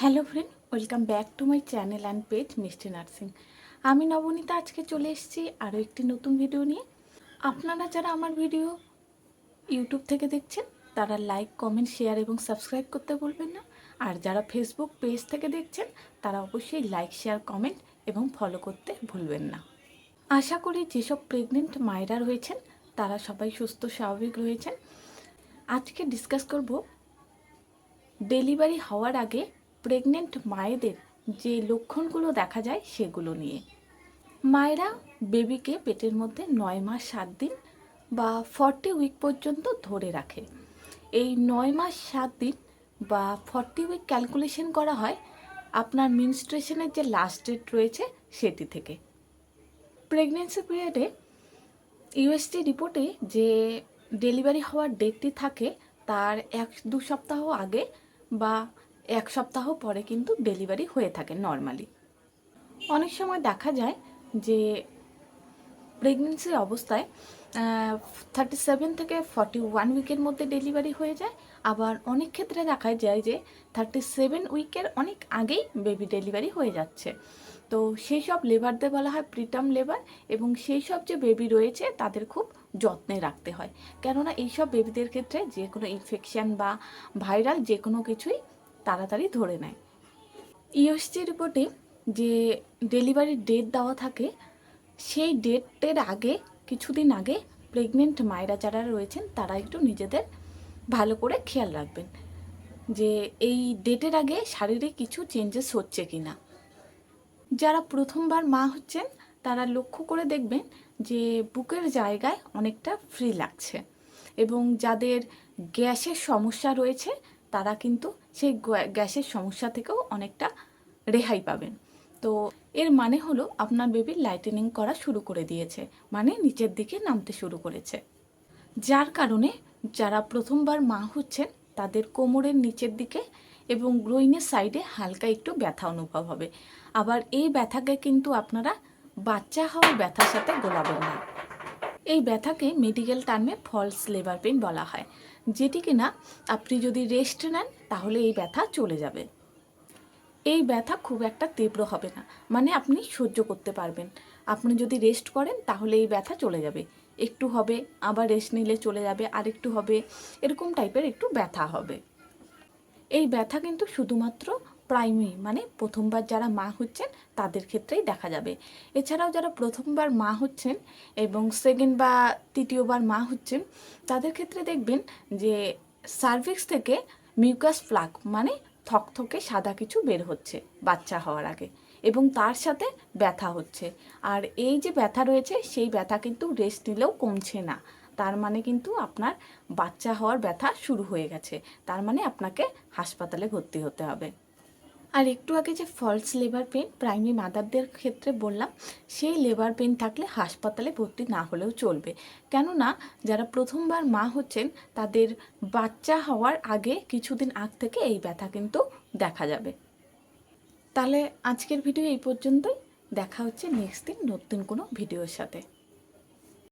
Hello friend, welcome back to my channel and page Mishti nursing. আমি নবনীতা, আজকে চলে এসেছি আরও একটি নতুন ভিডিও নিয়ে। আপনারা যারা আমার ভিডিও ইউটিউব থেকে দেখছেন, তারা লাইক, কমেন্ট, শেয়ার এবং সাবস্ক্রাইব করতে বলবেন না। আর যারা ফেসবুক পেজ থেকে দেখছেন, তারা অবশ্যই লাইক, শেয়ার, কমেন্ট এবং ফলো করতে ভুলবেন না। আশা করি যেসব প্রেগনেন্ট মায়েরা রয়েছেন, তারা সবাই সুস্থ, স্বাভাবিক রয়েছেন। আজকে ডিসকাস করব ডেলিভারি হওয়ার আগে প্রেগনেন্ট মায়েদের যে লক্ষণগুলো দেখা যায় সেগুলো নিয়ে। মায়েরা বেবিকে পেটের মধ্যে নয় মাস সাত দিন বা ফর্টি উইক পর্যন্ত ধরে রাখে। এই নয় মাস সাত দিন বা ফর্টি উইক ক্যালকুলেশন করা হয় আপনার মিনস্ট্রেশনের যে লাস্ট ডেট রয়েছে সেটি থেকে। প্রেগনেন্সি পিরিয়ডে ইউএসটি রিপোর্টে যে ডেলিভারি হওয়ার ডেটটি থাকে, তার এক দু সপ্তাহ আগে বা এক সপ্তাহ পরে কিন্তু ডেলিভারি হয়ে থাকে নর্মালি অনেক সময় দেখা যায় যে প্রেগনেন্সি অবস্থায় থার্টি সেভেন থেকে ফর্টি ওয়ান উইকের মধ্যে ডেলিভারি হয়ে যায়। আবার অনেক ক্ষেত্রে দেখা যায় যে থার্টি সেভেন উইকের অনেক আগেই বেবি ডেলিভারি হয়ে যাচ্ছে। তো সেই সব লেবারদের বলা হয় প্রিটার্ম লেবার এবং সেই সব যে বেবি রয়েছে তাদের খুব যত্নে রাখতে হয়। কেননা এইসব বেবিদের ক্ষেত্রে যে কোনো ইনফেকশান বা ভাইরাল যে কোনো কিছুই তাড়াতাড়ি ধরে নেয়। ইউএসজি রিপোর্টে যে ডেলিভারির ডেট দেওয়া থাকে, সেই ডেটের আগে, কিছুদিন আগে প্রেগনেন্ট মায়েরা যারা রয়েছেন, তারা একটু নিজেদের ভালো করে খেয়াল রাখবেন যে এই ডেটের আগে শারীরিক কিছু চেঞ্জেস হচ্ছে কি না যারা প্রথমবার মা হচ্ছেন, তারা লক্ষ্য করে দেখবেন যে বুকের জায়গায় অনেকটা ফ্রি লাগছে এবং যাদের গ্যাসের সমস্যা রয়েছে তারা কিন্তু সেই গ্যাসের সমস্যা থেকেও অনেকটা রেহাই পাবেন। তো এর মানে হলো আপনার বেবি লাইটেনিং করা শুরু করে দিয়েছে মানে নিচের দিকে নামতে শুরু করেছে। যার কারণে যারা প্রথমবার মা হচ্ছেন, তাদের কোমরের নিচের দিকে এবং গ্রোইনের সাইডে হালকা একটু ব্যথা অনুভব হবে। আবার এই ব্যথাকে কিন্তু আপনারা বাচ্চা হওয়ার ব্যথার সাথে গোলাবেন না। এই ব্যথাকে মেডিকেল টার্মে ফলস লেবার পেন বলা হয়। যেটি কিনা আপনি যদি রেস্ট নেন, তাহলে এই ব্যথা চলে যাবে। এই ব্যথা খুব একটা তীব্র হবে না মানে আপনি সহ্য করতে পারবেন। আপনি যদি রেস্ট করেন, তাহলে এই ব্যথা চলে যাবে। একটু হবে, আবার রেস্ট নিলে চলে যাবে আর একটু হবে, এরকম টাইপের একটু ব্যথা হবে। এই ব্যথা কিন্তু শুধুমাত্র প্রাইমারি মানে প্রথমবার যারা মা হচ্ছেন, তাদের ক্ষেত্রেই দেখা যাবে। এছাড়াও যারা প্রথমবার মা হচ্ছেন এবং সেকেন্ড বা তৃতীয়বার মা হচ্ছেন, তাদের ক্ষেত্রে দেখবেন যে সার্ভিক্স থেকে মিউকাস ফ্লাক মানে থকথকে সাদা কিছু বের হচ্ছে বাচ্চা হওয়ার আগে এবং তার সাথে ব্যথা হচ্ছে। আর এই যে ব্যথা রয়েছে, সেই ব্যথা কিন্তু রেস্ট নিলেও কমছে না। তার মানে কিন্তু আপনার বাচ্চা হওয়ার ব্যথা শুরু হয়ে গেছে। তার মানে আপনাকে হাসপাতালে ভর্তি হতে হবে। আর একটু আগে যে ফলস লেবার পেন প্রাইমারি মাদারদের ক্ষেত্রে বললাম, সেই লেবার পেন থাকলে হাসপাতালে ভর্তি না হলেও চলবে। কেননা, যারা প্রথমবার মা হচ্ছেন, তাদের বাচ্চা হওয়ার আগে কিছুদিন আগ থেকে এই ব্যথা কিন্তু দেখা যাবে। তাহলে আজকের ভিডিও এই পর্যন্তই। দেখা হচ্ছে নেক্সট দিন নতুন কোনো ভিডিওর সাথে।